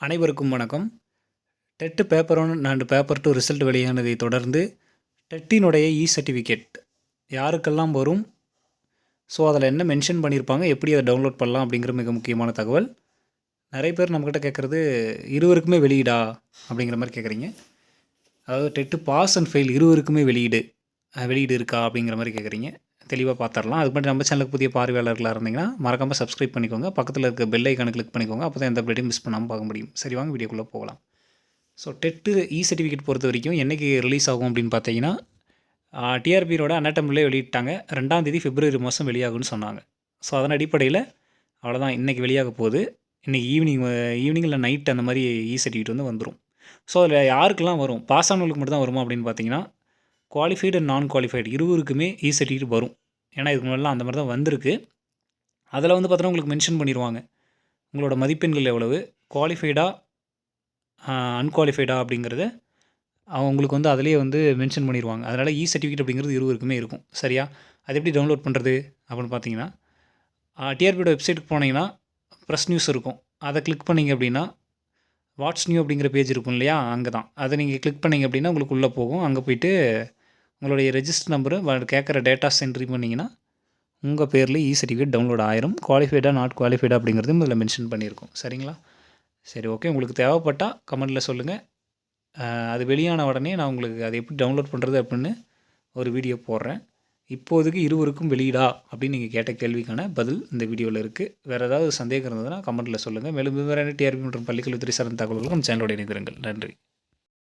அனைவருக்கும் வணக்கம். TET paper one and paper two result வெளியானதை தொடர்ந்து டெட்டினுடைய இ சர்டிஃபிகேட் யாருக்கெல்லாம் வரும்? ஸோ அதில் என்ன மென்ஷன் பண்ணியிருப்பாங்க? எப்படி அதை டவுன்லோட் பண்ணலாம்? அப்படிங்கிற மிக முக்கியமான தகவல். நிறைய பேர் நம்மக்கிட்ட கேட்குறது இருவருக்குமே வெளியீடா? அப்படிங்கிற மாதிரி கேட்குறீங்க. அதாவது டெட்டு பாஸ் அண்ட் ஃபெயில் இருவருக்குமே வெளியீடு வெளியீடு இருக்கா? அப்படிங்கிற மாதிரி கேட்குறீங்க. தெளிவாக பார்த்துடலாம் அதுக்கு மட்டும் நம்ம சேனலுக்கு புதிய பார்வையாளர்களாக இருந்தீங்கன்னா மறக்காமல் சப்ஸ்கிரைப் பண்ணிக்கோங்க. பக்கத்தில் இருக்க பெல் ஐக்கானை கிளிக் பண்ணிக்கோங்க. அப்போ தான் எந்த அப்டேட்டையும் மிஸ் பண்ணாமல் பார்க்க முடியும். சரி வாங்க வீடியோக்குள்ளே போகலாம். ஸோ டெட்டு இ சர்டிஃபிகேட் பொறுத்த வரைக்கும் என்றைக்கு ரிலீஸ் ஆகும் அப்படின்னு பார்த்தீங்கன்னா டிஆர்பியோட அனாட்டமிலே வெளியிட்டாங்க. ரெண்டாம் தேதி பிப்ரவரி மாதம் வெளியாகும்னு சொன்னாங்க. ஸோ அதன் அடிப்படையில் அவ்வளோதான் இன்றைக்கி வெளியாக போகுது. இன்றைக்கி ஈவினிங் ஈவினிங் இல்லை நைட் அந்த மாதிரி இ சர்டிஃபிகேட் வந்து வந்துடும் ஸோ அதில் யாருக்கெல்லாம் வரும்? பாஸ் ஆனவங்களுக்கு மட்டும் தான் வருமா அப்படின்னு பார்த்தீங்கன்னா குவாலிஃபைடு அண்ட் நான் குவாலிஃபைடு இருவருக்குமே இ சர்டிஃபிகேட் வரும். ஏன்னா இதுக்கு முன்னாடிலாம் அந்த மாதிரி தான் வந்திருக்கு. அதில் வந்து பார்த்தோன்னா உங்களுக்கு மென்ஷன் பண்ணிடுவாங்க உங்களோட மதிப்பெண்கள் எவ்வளவு? குவாலிஃபைடா அன்குவாலிஃபைடா அப்படிங்கிறத அவங்களுக்கு வந்து அதிலேயே வந்து மென்ஷன் பண்ணிடுவாங்க அதனால் இ சர்டிஃபிகேட் அப்படிங்கிறது இருவருக்குமே இருக்கும். சரியா? அது எப்படி டவுன்லோட் பண்ணுறது அப்படின்னு பார்த்தீங்கன்னா டிஆர்பியோட வெப்சைட்டுக்கு போனீங்கன்னா ப்ரெஸ் நியூஸ் இருக்கும். அதை கிளிக் பண்ணீங்க அப்படின்னா வாட்ஸ் நியூ அப்படிங்கிற பேஜ் இருக்கும் இல்லையா? அங்கே தான் அதை நீங்கள் கிளிக் பண்ணிங்க அப்படின்னா உங்களுக்கு உள்ளே போகும். அங்கே போயிட்டு உங்களுடைய ரெஜிஸ்டர் நம்பரு கேட்குற டேட்டாஸ் என்ட்ரி பண்ணிங்கன்னா உங்கள் பேரில் இ சர்டிஃபிகேட் டவுன்லோட் ஆயிரும் குவாலிஃபைடாக நாட் குவாலிஃபைடா அப்படிங்கிறதும் இதில் மென்ஷன் பண்ணியிருக்கோம் சரிங்களா? சரி ஓகே உங்களுக்கு தேவைப்பட்டால் கமெண்ட்டில் சொல்லுங்கள் அது வெளியான உடனே நான் உங்களுக்கு அதை எப்படி டவுன்லோட் பண்ணுறது அப்படின்னு ஒரு வீடியோ போடுறேன். இப்போதைக்கு இருவருக்கும் வெளியிடா அப்படின்னு நீங்கள் கேட்ட கேள்விக்கான பதில் இந்த வீடியோவில் இருக்குது வேறு ஏதாவது சந்தேகம் இருந்ததுன்னா கமெண்ட்டில் சொல்லுங்கள் மேலும் விவரம் டிஆர்பி மற்றும் பள்ளிக்கல்வித்துறை சார்ந்த தகவல்களுக்கும் சேனலோட இணைந்திருங்கள். நன்றி.